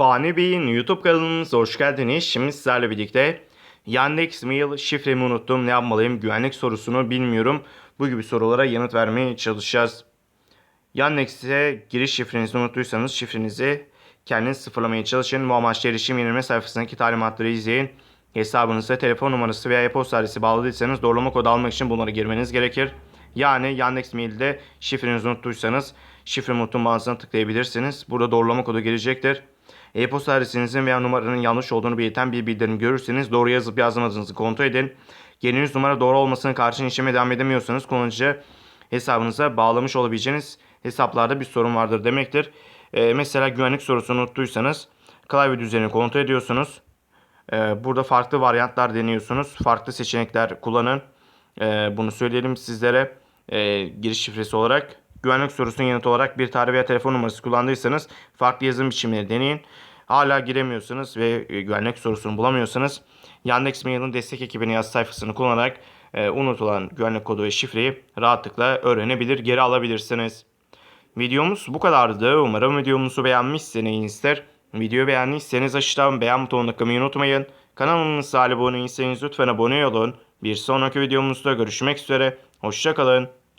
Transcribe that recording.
Fani Bey'in YouTube kanalımıza hoş geldiniz. Şimdi sizlerle birlikte Yandex Mail şifremi unuttum ne yapmalıyım güvenlik sorusunu bilmiyorum. Bu gibi sorulara yanıt vermeye çalışacağız. Yandex'e giriş şifrenizi unuttuysanız şifrenizi kendiniz sıfırlamaya çalışın. Bu amaçla erişim yenileme sayfasındaki talimatları izleyin. Hesabınıza telefon numarası veya e-posta adresi bağladıysanız doğrulama kodu almak için bunları girmeniz gerekir. Yani Yandex Mail'de şifrenizi unuttuysanız şifre unuttum bağlantısına tıklayabilirsiniz. Burada doğrulama kodu gelecektir. E-posta adresinizin veya numaranın yanlış olduğunu belirten bir bildirim görürseniz doğru yazıp yazmadığınızı kontrol edin. Girdiğiniz numara doğru olmasına karşın işleme devam edemiyorsanız kullanıcı hesabınıza bağlamış olabileceğiniz hesaplarda bir sorun vardır demektir. Ee, mesela güvenlik sorusunu unuttuysanız klavye düzenini kontrol ediyorsunuz. Ee, burada farklı varyantlar deniyorsunuz. Farklı seçenekler kullanın. Ee, bunu söyleyelim sizlere ee, giriş şifresi olarak. Güvenlik sorusunun yanıtı olarak bir tarih veya telefon numarası kullandıysanız farklı yazım biçimleri deneyin. Hala giremiyorsanız ve e, güvenlik sorusunu bulamıyorsanız Yandex Mail'in destek ekibinin yaz sayfasını kullanarak e, unutulan güvenlik kodu ve şifreyi rahatlıkla öğrenebilir, geri alabilirsiniz. Videomuz bu kadardı. Umarım videomuzu beğenmişsinizdir. Videoyu beğendiyseniz aşağıdan beğen butonuna tıklamayı unutmayın. Kanalımıza abone değilseniz lütfen abone olun. Bir sonraki videomuzda görüşmek üzere. Hoşçakalın.